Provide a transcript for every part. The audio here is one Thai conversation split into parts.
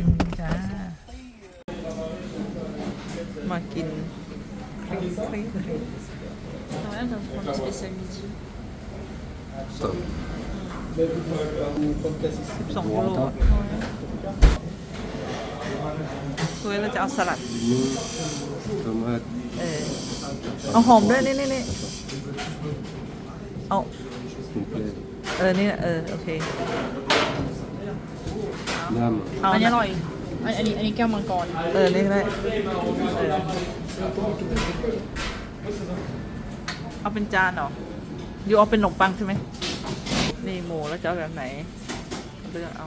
กินจ้า มากินครีมครีมครีม Quand même, ça prend le spécial midi. สองโลอะคุยเราจะเอาสลัด tomat เออ เอาหอมด้วยนี่นี่นี่เอา komplit. เออ นี่ เออ โอเค เอาอันนี้นะอร่อย อันอันนี้อันนี้แก้วมังกร เออนี่ก็ได้เออเอาเป็นจานเหรออยู่เอาเป็นขนมปังใช่ไหมนี่หมูแล้วจะเอาแบบไหนเลือกเอา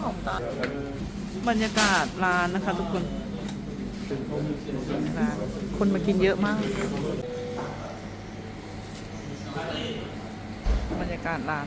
หอมตาบรรยากาศร้านนะคะทุกคนร้านคนมากินเยอะมาก บรรยากาศร้าน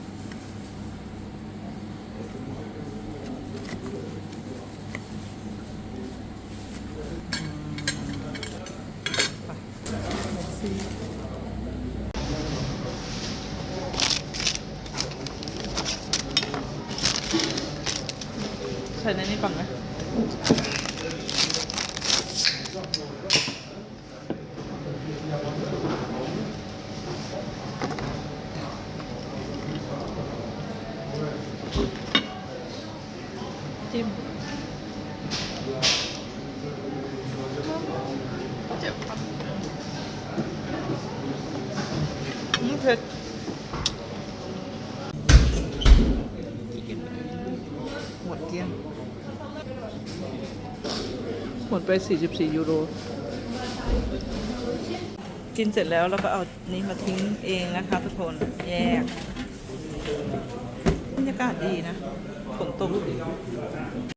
1900 brut. ใส่ในนี้ก่อนไหมจิ้มเจ็บครับอืม เผ็ดหมดเกลี้ยงหมดไป 44 ยูโร กินเสร็จแล้วเราก็เอานี้มาทิ้งเองนะคะทุกคน แยกบรรยากาศดีนะฝนตก